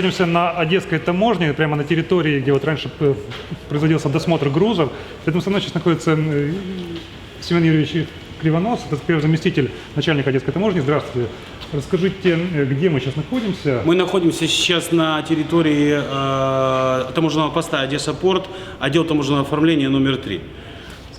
находимся на Одесской таможне, прямо на территории, где вот раньше э, производился досмотр грузов. Рядом со мной сейчас находится Семен Юрьевич Кривонос, это первый заместитель начальника Одесской таможни. Здравствуйте. Расскажите, где мы сейчас находимся? Мы находимся сейчас на территории э, таможенного поста Одесса Порт, отдел таможенного оформления номер 3.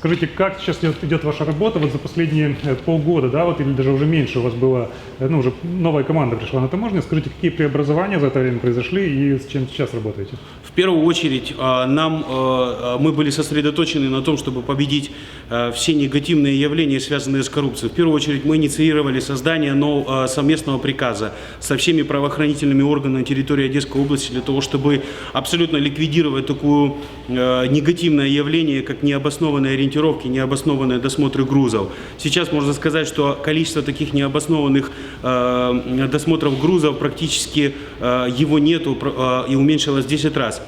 Скажите, как сейчас идет, ваша работа вот за последние э, полгода, да, вот или даже уже меньше у вас была, э, ну, уже новая команда пришла на таможню. Скажите, какие преобразования за это время произошли и с чем сейчас работаете? В первую очередь э, нам, э, мы были сосредоточены на том, чтобы победить все негативные явления, связанные с коррупцией. В первую очередь мы инициировали создание нов- э, совместного приказа со всеми правоохранительными органами на территории Одесской области для того, чтобы абсолютно ликвидировать такое негативное явление, как необоснованные ориентировки, необоснованные досмотры грузов. Сейчас можно сказать, что количество таких необоснованных э, досмотров грузов практически э, его нету э, и уменьшилось в 10 раз.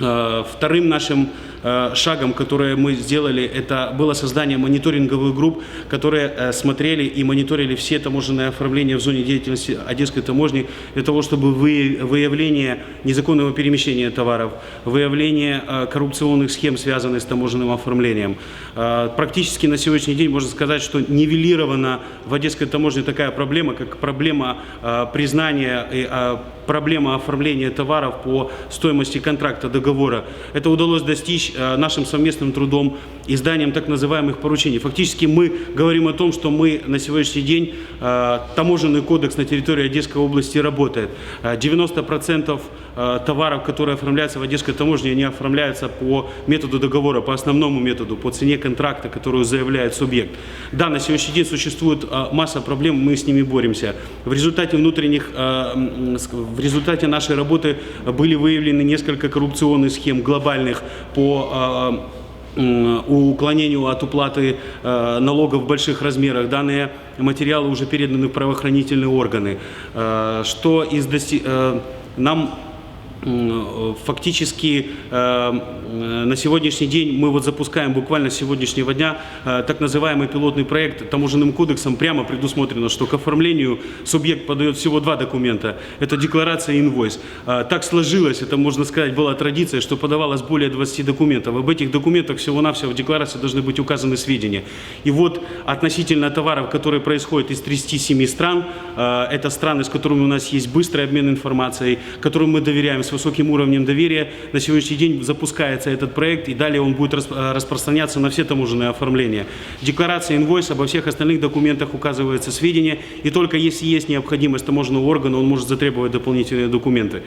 Э, Вторым нашим э, шагом, который мы сделали, это было создание мониторинговых групп, которые э, смотрели и мониторили все таможенные оформления в зоне деятельности Одесской таможни для того, чтобы вы- выявление незаконного перемещения товаров, выявление коррупционных схем, связанных с таможенным оформлением. Практически на сегодняшний день можно сказать, что нивелирована в Одесской таможне такая проблема, как проблема признания проблема оформления товаров по стоимости контракта, договора. Это удалось достичь э, нашим совместным трудом, изданием так называемых поручений. Фактически мы говорим о том, что мы на сегодняшний день, э, таможенный кодекс на территории Одесской области работает. Э, 90% э, товаров, которые оформляются в Одесской таможне, они оформляются по методу договора, по основному методу, по цене контракта, которую заявляет субъект. Да, на сегодняшний день существует э, масса проблем, мы с ними боремся. В результате внутренних, э, в результате нашей работы были выявлены несколько коррупционных схем глобальных по э, уклонению от уплаты э, налогов в больших размерах. Данные материалы уже переданы в правоохранительные органы. Э, Что из э, нам Фактически э, м, на сегодняшний день мы вот запускаем буквально с сегодняшнего дня э, так называемый пилотный проект. Таможенным кодексом прямо предусмотрено, что к оформлению субъект подает всего два документа. Это декларация и инвойс. Э, Так сложилось, это можно сказать была традиция, что подавалось более 20 документов. Об этих документах всего-навсего в декларации должны быть указаны сведения. И вот относительно товаров, которые происходят из 37 стран, э, это страны, с которыми у нас есть быстрый обмен информацией, которым мы доверяем с высоким уровнем доверия. На сегодняшний день запускается этот проект, и далее он будет э, распространяться на все таможенные оформления. Декларация, инвойс, обо всех остальных документах указываются сведения, и только если есть необходимость таможенного органа, он может затребовать дополнительные документы.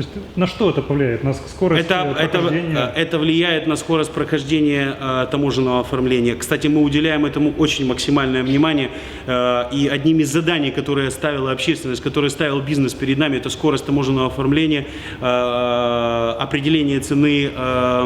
То есть на что это повлияет? На скорость Это, э, это, прохождения? э, это влияет на скорость прохождения э, таможенного оформления. Кстати, мы уделяем этому очень максимальное внимание. э, и одним из заданий, которые ставила общественность, которые ставил бизнес перед нами, это скорость таможенного оформления, э, определение цены, э,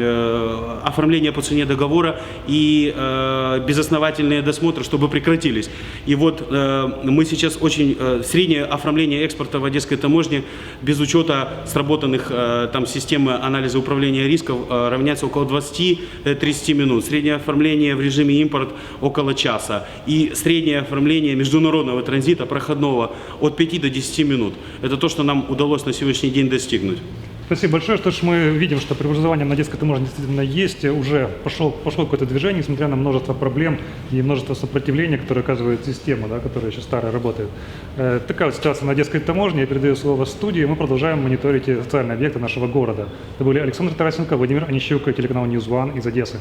э, оформление по цене договора и э, безосновательные досмотры, чтобы прекратились. И вот э, мы сейчас очень... э, среднее оформление экспорта в Одесской таможне без учета сработанных э, там системы анализа управления рисков э, равняется около 20-30 минут. Среднее оформление в режиме импорт около часа. И среднее оформление международного транзита проходного от 5 до 10 минут. Это то, что нам удалось на сегодняшний день достигнуть. Спасибо большое, что ж мы видим, что преобразование на детской таможне действительно есть, уже пошел, пошло какое-то движение, несмотря на множество проблем и множество сопротивления, которое оказывает система, да, которая еще старая работает. Э, такая вот ситуация на детской таможне. Я передаю слово студии. Мы продолжаем мониторить социальные объекты нашего города. Это были Александр Тарасенко, Владимир Онищук, телеканал News One из Одессы.